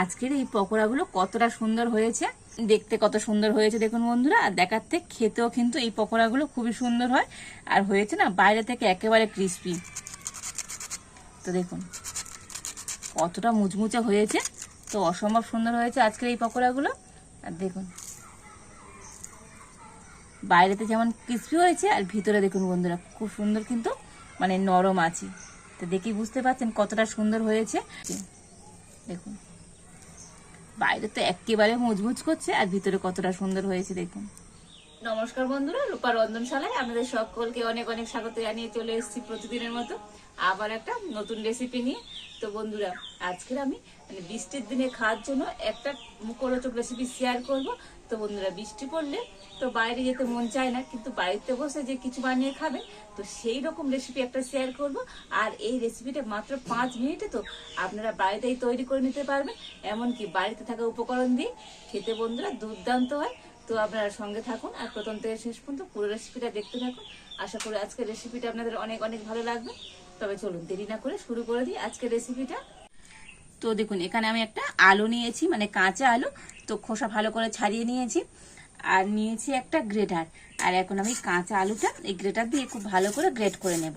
আজকের এই পকোড়াগুলো কতটা সুন্দর হয়েছে, দেখতে কত সুন্দর হয়েছে দেখুন বন্ধুরা, আর দেখাতে খেতেও কিন্তু এই পকোড়াগুলো খুবই সুন্দর হয়, আর হয়েছে না বাইরে থেকে একেবারে ক্রিস্পি তো দেখুন, কতটা মুচমুচে হয়েছে, তো অসম্ভব সুন্দর হয়েছে আজকের এই পকোড়াগুলো। আর দেখুন, বাইরেতে যেমন ক্রিস্পি হয়েছে, আর ভিতরে দেখুন বন্ধুরা খুব সুন্দর কিন্তু মানে নরম আছে তো দেখি বুঝতে পারছেন কতটা সুন্দর হয়েছে। দেখুন বাইরে তো একেবারে মজমুজ করছে, আর ভিতরে কতটা সুন্দর হয়েছে দেখুন। নমস্কার বন্ধুরা, রূপা রন্ধনশালায় আপনাদের সকলকে অনেক অনেক স্বাগত জানিয়ে চলে এসেছি প্রতিদিনের মতো আবার একটা নতুন রেসিপি নিয়ে। তো বন্ধুরা, আজকের আমি মানে বৃষ্টির দিনে খাওয়ার জন্য একটা মুখরোচক রেসিপি শেয়ার করব। তো বন্ধুরা, বৃষ্টি পড়লে তো বাইরে যেতে মন চায় না, কিন্তু বাড়িতে বসে যে কিছু বানিয়ে খাবে, তো সেই রকম রেসিপি একটা শেয়ার করব। আর এই রেসিপিটা মাত্র পাঁচ মিনিটে তো আপনারা বাড়িতেই তৈরি করে নিতে পারবেন, এমনকি বাড়িতে থাকা উপকরণ দিয়ে খেতে বন্ধুরা দুর্দান্ত হয়। তো আপনারা সঙ্গে থাকুন, আর প্রথম থেকে শেষ পর্যন্ত পুরো রেসিপিটা দেখতে থাকুন। আশা করি আজকের রেসিপিটা আপনাদের অনেক অনেক ভালো লাগবে। তবে চলুন, দেরি না করে শুরু করে দিই আজকের রেসিপিটা তো দেখুন, এখানে আমি একটা আলু নিয়েছি মানে কাঁচা আলু। তো খোসা ভালো করে ছাড়িয়ে নিয়েছি। আর নিয়েছি একটা গ্রেটার। আর এখন আমি কাঁচা আলুটা, এই গ্রেটার দিয়ে খুব ভালো করে গ্রেট করে নেব।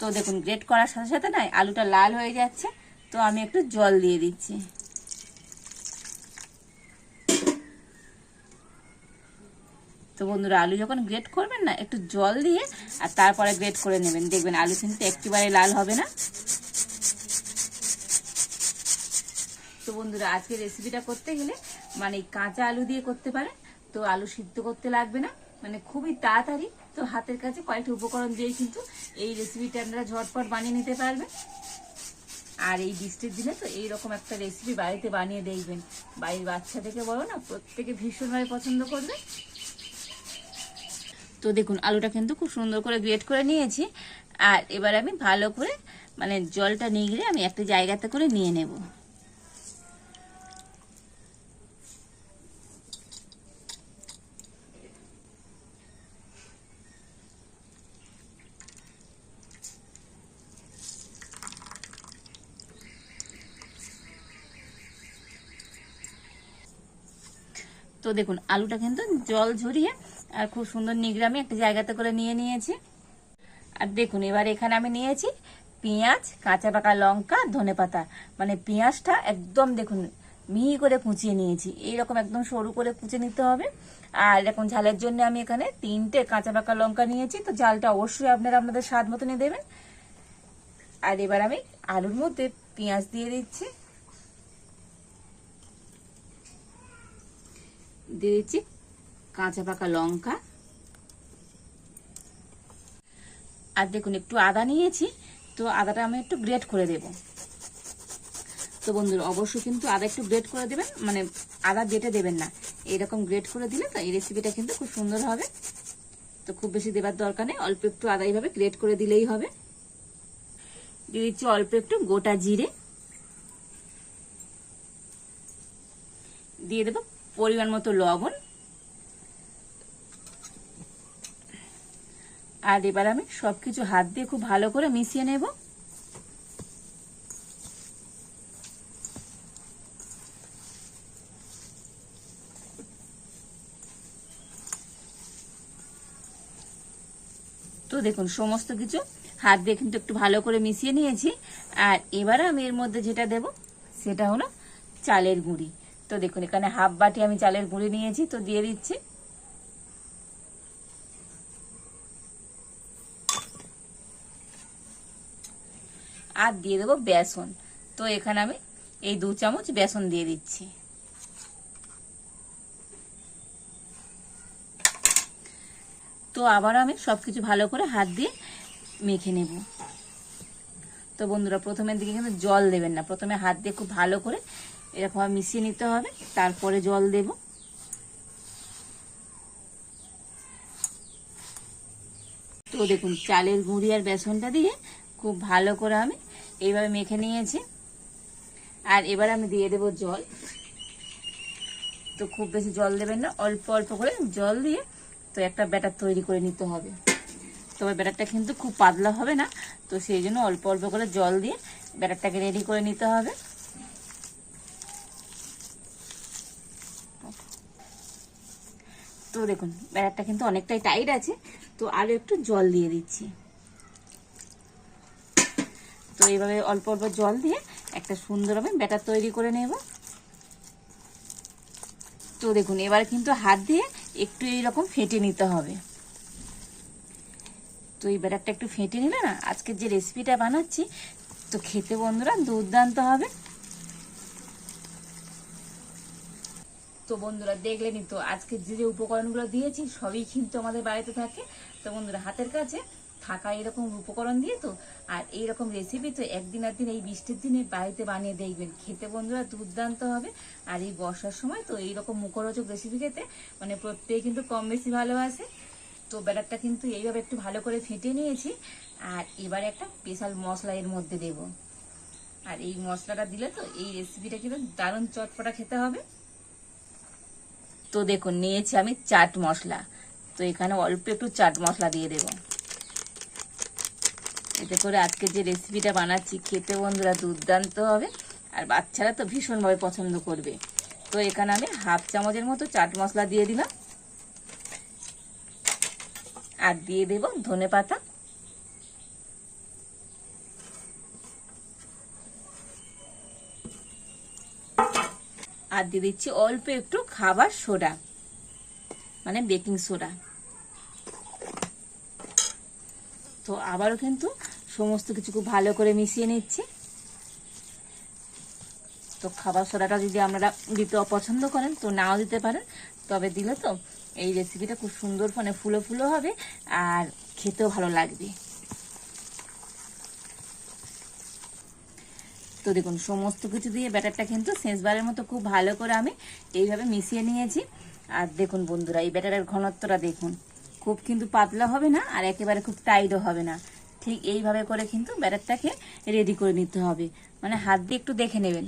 তো দেখুন, গ্রেট করার সাথে সাথে না আলুটা লাল হয়ে যাচ্ছে। তো আমি একটু জল দিয়ে দিচ্ছি। তো বন্ধুরা, আলু যখন গ্রেট করবেন না, একটু জল দিয়ে আর তারপরে গ্রেট করে নেবেন। দেখবেন আলু কিন্তু একেবারে লাল হবে না। তো বন্ধুরা, আজকে রেসিপিটা করতে গেলে মানে কাঁচা আলু দিয়ে করতে পারেন। তো আলু সিদ্ধ করতে লাগবে না মানে খুবই তাড়াতাড়ি। তো হাতের কাছে কয়েকটা উপকরণ দিয়ে কিন্তু এই রেসিপিটা আপনারা ঝটপট বানিয়ে নিতে পারবেন। আর এই বৃষ্টির দিনে তো এইরকম একটা রেসিপি বাড়িতে বানিয়ে দেখবেন। বাড়ির বাচ্চা থেকে বলো না, প্রত্যেকে ভীষণভাবে পছন্দ করবে। তো দেখুন, আলুটা কিন্তু খুব সুন্দর করে গ্রেট করে নিয়েছি। আর এবার আমি ভালো করে মানে জলটা নিগড়ে আমি একটা জায়গাতে করে নিয়ে নেব। তো দেখুন, আলুটা কিন্তু জল ঝরিয়ে আর খুব সুন্দর নিগড়ে আমি একটা জায়গাতে করে নিয়ে নিয়েছি। আর দেখুন, এবার এখানে আমি নিয়েছি পেঁয়াজ, কাঁচা পাকা লঙ্কা, ধনে পাতা। মানে পেঁয়াজটা একদম দেখুন, মিহি করে কুচিয়ে নিয়েছি। এইরকম একদম সরু করে কুচে নিতে হবে। আর এরকম ঝালের জন্য আমি এখানে তিনটে কাঁচা পাকা লঙ্কা নিয়েছি। তো ঝালটা অবশ্যই আপনারা আপনাদের স্বাদ মতনই দেবেন। আর এবার আমি আলুর মধ্যে পেঁয়াজ দিয়ে দিচ্ছি। দিয়ে দিচ্ছি কাঁচা পাকা লঙ্কা। আর দেখুন, একটু আদা নিয়েছি, তো আদাটা আমি একটু গ্রেট করে দেব। তো বন্ধুরা, অবশ্যই কিন্তু আদা একটু গ্রেট করে দেবেন মানে আদা বেটে দেবেন না। এরকম গ্রেট করে দিলে তো এই রেসিপিটা কিন্তু খুব সুন্দর হবে। তো খুব বেশি দেবার দরকার নেই, অল্প একটু আদা এইভাবে গ্রেট করে দিলেই হবে। দিয়ে দিচ্ছি অল্প একটু গোটা জিরে। দিয়ে দেবো পরিমাণ মতো লবণ। আর এবার আমি সবকিছু হাত দিয়ে খুব ভালো করে মিশিয়ে নেব। তো দেখুন, সমস্ত কিছু হাত দিয়ে কিন্তু একটু ভালো করে মিশিয়ে নিয়েছি। আর এবার আমি এর মধ্যে যেটা দেব, সেটা হলো চালের গুঁড়ি। তো দেখুন, এখানে হাফ বাটি আমি চালের গুঁড়ি নিয়েছি, তো দিয়ে দিচ্ছি। আর দিয়ে দেবো বেসন। তো এখানে আমি এই দু চামচ বেসন দিয়ে দিচ্ছি। তো আবার আমি সবকিছু ভালো করে হাত দিয়ে মেখে নেব। তো বন্ধুরা, প্রথমের দিকে কিন্তু জল দেবেন না। প্রথমে হাত দিয়ে খুব ভালো করে এরকম মিশিয়ে নিতে হবে। তারপরে জল দেব। তো দেখুন, চালের গুঁড়ি আর বেসনটা দিয়ে খুব ভালো করে আমি এইভাবে মেখে নিয়েছি। আর এবার আমি দিয়ে দেব জল। তো খুব বেশি জল দেবেন না, অল্প অল্প করে জল দিয়ে তো একটা ব্যাটার তৈরি করে নিতে হবে। তবে ব্যাটারটা কিন্তু খুব পাতলা হবে না, তো সেই জন্য অল্প অল্প করে জল দিয়ে ব্যাটারটাকে রেডি করে নিতে হবে। তো দেখুন, ব্যাটারটা কিন্তু অনেকটাই টাইট আছে, তো আরও একটু জল দিয়ে দিচ্ছি। এইভাবে অল্প অল্প জল দিয়ে একটা সুন্দর আমি ব্যাটার তৈরি করে নেব। তো দেখুন, এবার কিন্তু হাত দিয়ে একটু এইরকম ফেটে নিতে হবে। তো এই ব্যাটারটা একটু ফেটে নিলে না, আজকের যে রেসিপিটা বানাচ্ছি, তো খেতে বন্ধুরা দুর্দান্ত হবে। তো বন্ধুরা দেখলেনি তো আজকে যে যে উপকরণগুলো দিয়েছি, সবই কিন্তু আমাদের বাড়িতে থাকে। তো বন্ধুরা, হাতের কাছে থাকা এরকম উপকরণ দিয়ে তো, আর এইরকম রেসিপি তো একদিন একদিন এই বৃষ্টির দিনে বাড়িতে বানিয়ে দেখবেন। খেতে বন্ধুরা দুর্দান্ত হবে। আর এই বর্ষার সময় তো এইরকম মুখরোচক রেসিপি খেতে মানে প্রত্যেকে কিন্তু কম বেশি ভালোবাসে তো ব্যাটারটা কিন্তু এইভাবে একটু ভালো করে ফেটে নিয়েছি। আর এবারে একটা স্পেশাল মশলা এর মধ্যে দেব। আর এই মশলাটা দিলে তো এই রেসিপিটা কিন্তু দারুণ চটপটা খেতে হবে। তো দেখুন, নিয়েছি আমি চাট মশলা। তো এখানে অল্প একটু চাট মশলা দিয়ে দেব। এতে করে আজকে যে রেসিপিটা বানাচ্ছি, খেতে বন্ধুরা দুর্দান্ত হবে। আর বাচ্চারা তো ভীষণভাবে পছন্দ করবে। তো এখানে আমি হাফ চামচের মতো চাট মশলা দিয়ে দিলাম। আর দিয়ে দেব ধনে পাতা। আর দিয়ে দিচ্ছি অল্প একটু খাবার সোডা মানে বেকিং সোডা। তো আবারও কিন্তু সমস্ত কিছু খুব ভালো করে মিশিয়ে নিচ্ছি। তো খাবার সোডাটা যদি আপনারা দিতে অপছন্দ করেন, তো নাও দিতে পারেন। তবে দিলে তো এই রেসিপিটা খুব সুন্দর মানে ফুলো ফুলো হবে আর খেতেও ভালো লাগবে। তো দেখুন, সমস্ত কিছু দিয়ে ব্যাটারটা কিন্তু শেষবারের মতো খুব ভালো করে আমি এইভাবে মিশিয়ে নিয়েছি। আর দেখুন বন্ধুরা, এই ব্যাটারের ঘনত্বটা দেখুন। খুব কিন্তু পাতলা হবে না আর একেবারে খুব টাইটও হবে না। ঠিক এইভাবে করে কিন্তু ব্যাটারটাকে রেডি করে নিতে হবে। মানে হাত দিয়ে একটু দেখে নেবেন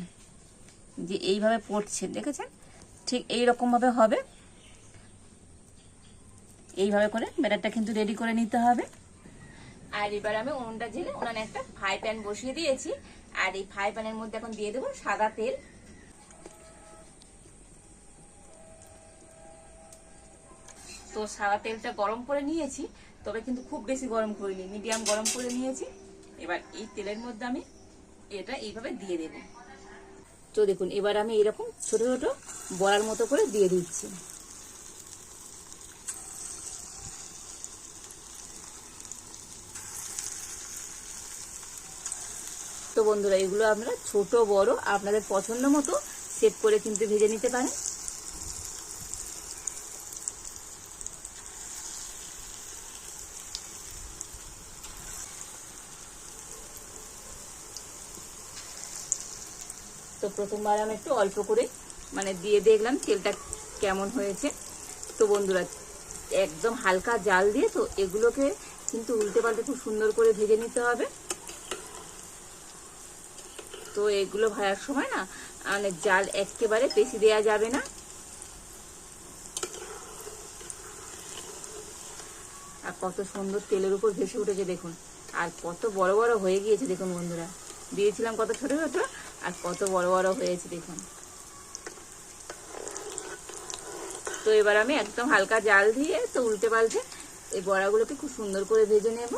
যে এইভাবে পড়ছে, দেখেছেন? ঠিক এই ভাবে হবে। এইভাবে করে ব্যাটারটা কিন্তু রেডি করে নিতে হবে। আর এবার আমি উনুনটা জেলে উনানে একটা ফ্রাই প্যান বসিয়ে দিয়েছি। আর এই ফ্রাই প্যানের মধ্যে এখন দিয়ে দেবো সাদা তেল। তো সাদা তেলটা গরম করে নিয়েছি, তবে কিন্তু খুব বেশি গরম করিনি, মিডিয়াম গরম করে নিয়েছি। এবার এই তেলের মধ্যে আমি এটা এইভাবে দিয়ে দেব। তো দেখুন, এবার আমি এরকম ছোট ছোট বড়ার মতো করে দিয়ে দিচ্ছি। তো বন্ধুরা, এগুলো আপনারা ছোট, বড়, আপনাদের পছন্দ মতো সেট করে কিন্তু ভেজে নিতে পারেন। প্রথমবার আমি একটু অল্প করে মানে দিয়ে দেখলাম তেলটা কেমন হয়েছে। তো বন্ধুরা, একদম হালকা জাল দিয়ে তো এগুলোকে কিন্তু উল্টে পাল্টে খুব সুন্দর করে ভেজে নিতে হবে। তো এগুলো ভাজার সময় না মানে জাল একেবারে বেশি দেওয়া যাবে না। আর কত সুন্দর তেলের উপর ভেসে উঠেছে দেখুন। আর কত বড় বড় হয়ে গিয়েছে দেখুন বন্ধুরা। দিয়েছিলাম কত ছোট ছোট? আর কত বড় বড় হয়েছে দেখুন। তো এবার আমি একদম হালকা জাল দিয়ে তো উল্টে পাল্টে এই বড়াগুলোকে খুব সুন্দর করে ভেজে নেব।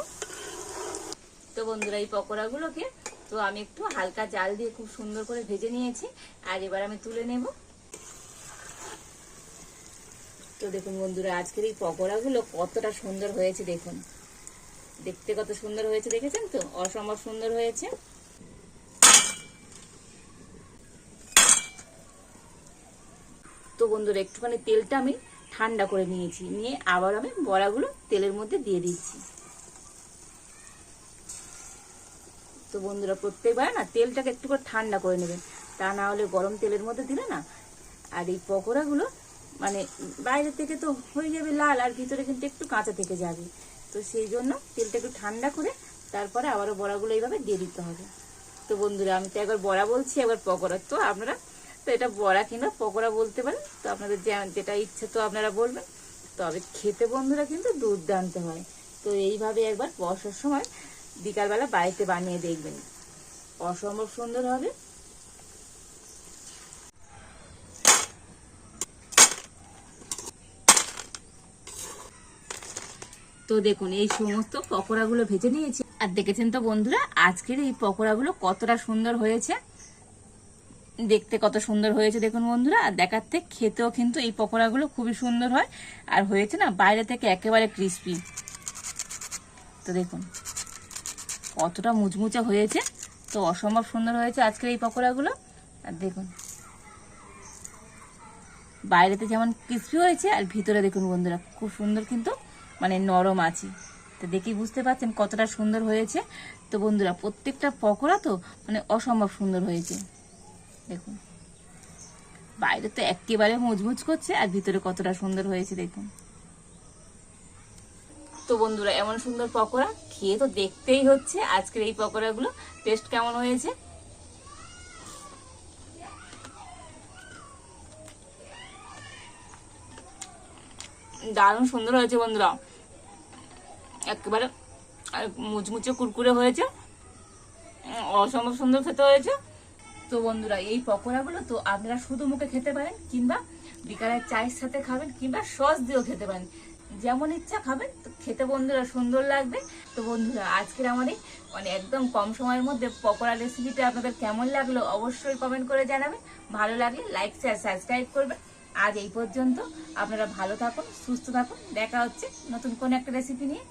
তো বন্ধুরা, এই পকোড়াগুলোকে তো আমি একটু হালকা জাল দিয়ে খুব সুন্দর করে ভেজে নিয়েছি আর এবার আমি তুলে নেব। তো দেখুন বন্ধুরা, আজকের এই পকোড়াগুলো কতটা সুন্দর হয়েছে দেখুন। দেখতে কত সুন্দর হয়েছে, দেখেছেন তো? অসম্ভব সুন্দর হয়েছে। বন্ধুরা, একটুখানি তেলটা আমি ঠান্ডা করে নিয়েছি। নিয়ে আবার আমি বড়াগুলো তেলের মধ্যে দিয়ে দিচ্ছি। তো বন্ধুরা, প্রত্যেকবার না তেলটাকে একটু করে ঠান্ডা করে নেবেন। তা না হলে গরম তেলের মধ্যে দিলে না, আর এই পকোড়াগুলো মানে বাইরে থেকে তো হয়ে যাবে লাল, আর ভিতরে কিন্তু একটু কাঁচা থেকে যাবে। তো সেই জন্য তেলটা একটু ঠান্ডা করে তারপরে আবারও বড়াগুলো এইভাবে দিয়ে দিতে হবে। তো বন্ধুরা, আমি তো একবার বড়া বলছি, একবার পকোড়া। তো আপনারা তো এটা বড়া কিংবা পকোড়া বলতে পারেন। তো আপনাদের যেটা ইচ্ছে তো আপনারা বলবেন। তবে খেতে বন্ধুরা কিন্তু দুর্দান্ত হয়। তো এইভাবে একবার বর্ষার সময় বিকালবেলা বাড়িতে বানিয়ে দেখবেন। অসম্ভব সুন্দর হবে। তো দেখুন, এই সমস্ত পকোড়াগুলো ভেজে নিয়েছি। আর দেখেছেন তো বন্ধুরা, আজকের এই পকোড়াগুলো কতটা সুন্দর হয়েছে। দেখতে কত সুন্দর হয়েছে দেখুন বন্ধুরা, আর দেখাতে খেতেও কিন্তু এই পকোড়াগুলো খুবই সুন্দর হয়। আর হয়েছে না, বাইরে থেকে একেবারে ক্রিস্পি তো দেখুন, কতটা মুচমুচে হয়েছে। তো অসম্ভব সুন্দর হয়েছে আজকের এই পকোড়াগুলো। আর দেখুন, বাইরেতে যেমন ক্রিস্পি হয়েছে, আর ভিতরে দেখুন বন্ধুরা, খুব সুন্দর কিন্তু মানে নরম আছে। তো দেখেই বুঝতে পারছেন কতটা সুন্দর হয়েছে। তো বন্ধুরা, প্রত্যেকটা পকোড়া তো মানে অসম্ভব সুন্দর হয়েছে। দেখুন। বাইরে তো একেবারে মজমুজ করছে, আর ভিতরে কতটা সুন্দর হয়েছে দেখুন। তো বন্ধুরা, এমন সুন্দর পকোড়া খেয়ে তো দেখতেই হচ্ছে আজকের এই পকোড়াগুলো। টেস্ট কেমন হয়েছে? দারুণ সুন্দর হয়েছে বন্ধুরা। একেবারে মুচমুচে কুরকুরে হয়েছে। অসম্ভব সুন্দর খেতে হয়েছে। তো বন্ধুরা, এই পকোড়াগুলো তো আপনারা শুধু মুখে খেতে পারেন কিংবা বিকালের চায়ের সাথে খাবেন কিংবা সস দিয়েও খেতে পারেন। যেমন ইচ্ছা খাবেন, তো খেতে বন্ধুরা সুন্দর লাগবে। তো বন্ধুরা, আজকের আমাদের মানে একদম কম সময়ের মধ্যে পকোড়া রেসিপিটা আপনাদের কেমন লাগল অবশ্যই কমেন্ট করে জানাবেন। ভালো লাগলে লাইক শেয়ার সাবস্ক্রাইব করবেন। আজ এই পর্যন্ত আপনারা ভালো থাকুন, সুস্থ থাকুন। দেখা হচ্ছে নতুন কোন একটা রেসিপি নিয়ে।